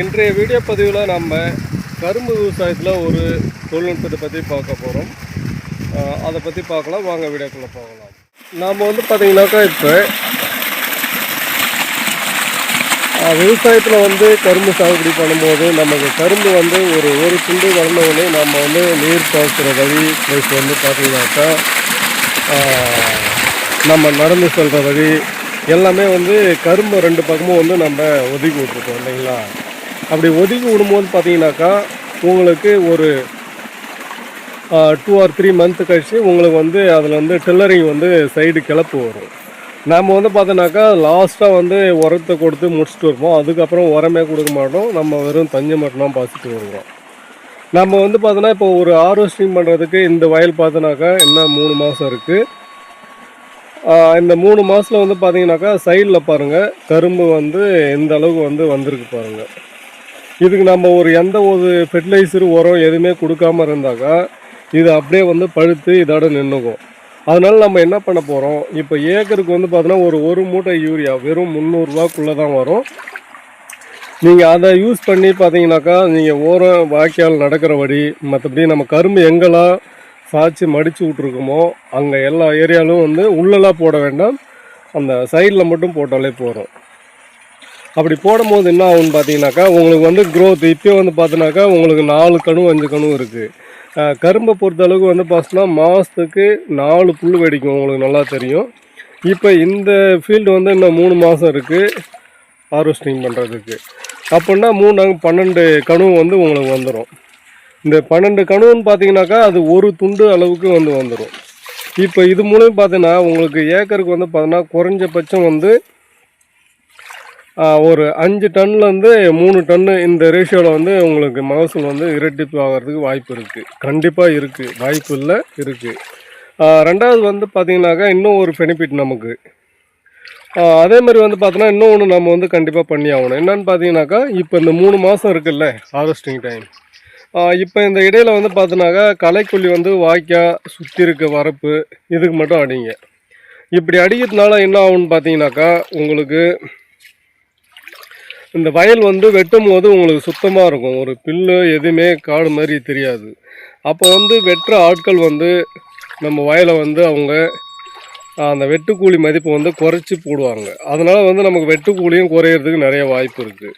இன்றைய வீடியோ பதிவில் நம்ம கரும்பு விவசாயத்தில் ஒரு தொழில்நுட்பத்தை பற்றி பார்க்க போகிறோம் அதை பற்றி பார்க்கலாம். வாங்க வீடியோக்குள்ளே போகலாம். நாம் வந்து பார்த்திங்கனாக்கா இப்போ விவசாயத்தில் வந்து கரும்பு சாகுபடி பண்ணும்போது நமக்கு கரும்பு வந்து ஒரு ஒரு துண்டு வளர்ந்தவுடனே நம்ம வந்து நீர் பாய்ச்சுற வழி ப்ளஸ் வந்து பார்த்திங்கனாக்கா நம்ம நடந்து செல்கிற வழி எல்லாமே வந்து கரும்பு ரெண்டு பக்கமும் வந்து நம்ம ஒதுக்கி விட்ருக்கோம் இல்லைங்களா? அப்படி ஒதுக்கி விடும்போது பார்த்தீங்கன்னாக்கா உங்களுக்கு ஒரு டூ ஆர் த்ரீ மந்த் கழிச்சு உங்களுக்கு வந்து அதில் வந்து டில்லரிங் வந்து சைடு கிளப்பு வரும். நாம் வந்து பார்த்தோன்னாக்கா லாஸ்ட்டாக வந்து உரத்தை கொடுத்து முடிச்சுட்டு இருப்போம் அதுக்கப்புறம் உரமே கொடுக்க மாட்டோம். நம்ம வெறும் தஞ்சை மட்டும் தான் பாசிட்டு வருவோம். நம்ம வந்து பார்த்தோன்னா இப்போ ஒரு ஹார்வெஸ்டிங் பண்ணுறதுக்கு இந்த வயல் பார்த்தோன்னாக்கா இன்னும் மூணு மாதம் இருக்குது இந்த மூணு மாதத்தில் வந்து பார்த்தீங்கன்னாக்கா சைடில் பாருங்கள் கரும்பு வந்து எந்த அளவுக்கு வந்து வந்திருக்கு பாருங்கள் இதுக்கு நம்ம ஒரு எந்த ஒரு ஃபெர்டிலைசர் உரம் எதுவுமே கொடுக்காம இருந்தாக்கா இது அப்படியே வந்து பழுத்து இதோட நின்றுக்கும் அதனால் நம்ம என்ன பண்ண போகிறோம் இப்போ ஏக்கருக்கு வந்து பார்த்தோன்னா ஒரு ஒரு மூட்டை யூரியா வெறும் முந்நூறுரூவாக்குள்ளே தான் வரும். நீங்கள் அதை யூஸ் பண்ணி பார்த்தீங்கன்னாக்கா நீங்கள் ஓரம் வாய்க்கால் நடக்கிற வழி மற்றபடி நம்ம கரும்பு எங்கெல்லாம் சாய்ச்சி மடித்து விட்ருக்கோமோ அங்கே எல்லா ஏரியாவிலும் வந்து உள்ளெல்லாம் போட வேண்டாம். அந்த சைடில் மட்டும் போட்டாலே போதும். அப்படி போடும்போது என்ன ஆகும்னு பார்த்தீங்கன்னாக்கா உங்களுக்கு வந்து க்ரோத் இப்போ வந்து பார்த்தீங்கன்னாக்கா உங்களுக்கு நாலு கணும் அஞ்சு கணும் இருக்குது கரும்பை பொறுத்த அளவுக்கு வந்து பார்த்தோன்னா மாதத்துக்கு நாலு புல் வெடிக்கும் உங்களுக்கு நல்லா தெரியும். இப்போ இந்த ஃபீல்டு வந்து இன்னும் மூணு மாதம் இருக்குது ஹார்வெஸ்டிங் பண்ணுறதுக்கு அப்படின்னா மூணு நாங்கள் பன்னெண்டு கணு வந்து உங்களுக்கு வந்துடும் இந்த பன்னெண்டு கணுன்னு பார்த்தீங்கன்னாக்கா அது ஒரு துண்டு அளவுக்கு வந்து வந்துடும் இப்போ இது மூலம் பார்த்தீங்கன்னா உங்களுக்கு ஏக்கருக்கு வந்து பார்த்தீங்கன்னா குறைஞ்சபட்சம் வந்து ஒரு அஞ்சு டன்லேருந்து மூணு டன்னு இந்த ரேஷியோவில் வந்து உங்களுக்கு மகசூல் வந்து இரட்டிப்பு ஆகிறதுக்கு வாய்ப்பு இருக்குது கண்டிப்பாக இருக்குது வாய்ப்பு இல்லை இருக்குது ரெண்டாவது வந்து பார்த்திங்கனாக்கா இன்னும் ஒரு பெனிஃபிட் நமக்கு. அதே மாதிரி வந்து பார்த்தோன்னா இன்னொன்று நம்ம வந்து கண்டிப்பாக பண்ணி ஆகணும். என்னன்னு பார்த்தீங்கன்னாக்கா இப்போ இந்த மூணு மாதம் இருக்குல்ல ஹார்வெஸ்டிங் டைம் இப்போ இந்த இடையில வந்து பார்த்தோன்னாக்கா களைக்கொல்லி வந்து வாய்க்கால் சுற்றி இருக்க வரப்பு இதுக்கு மட்டும் அடிங்க. இப்படி அடிக்கிறதுனால என்ன ஆகும்னு பார்த்தீங்கன்னாக்கா உங்களுக்கு இந்த வயல் வந்து வெட்டும் போது உங்களுக்கு சுத்தமாக இருக்கும். ஒரு பில்லு எதுவுமே காடு மாதிரி தெரியாது. அப்போ வந்து வெட்டுற ஆட்கள் வந்து நம்ம வயலை வந்து அவங்க அந்த வெட்டுக்கூலி மதிப்பை வந்து குறைச்சி போடுவாங்க. அதனால் வந்து நமக்கு வெட்டுக்கூலியும் குறையிறதுக்கு நிறைய வாய்ப்பு இருக்குது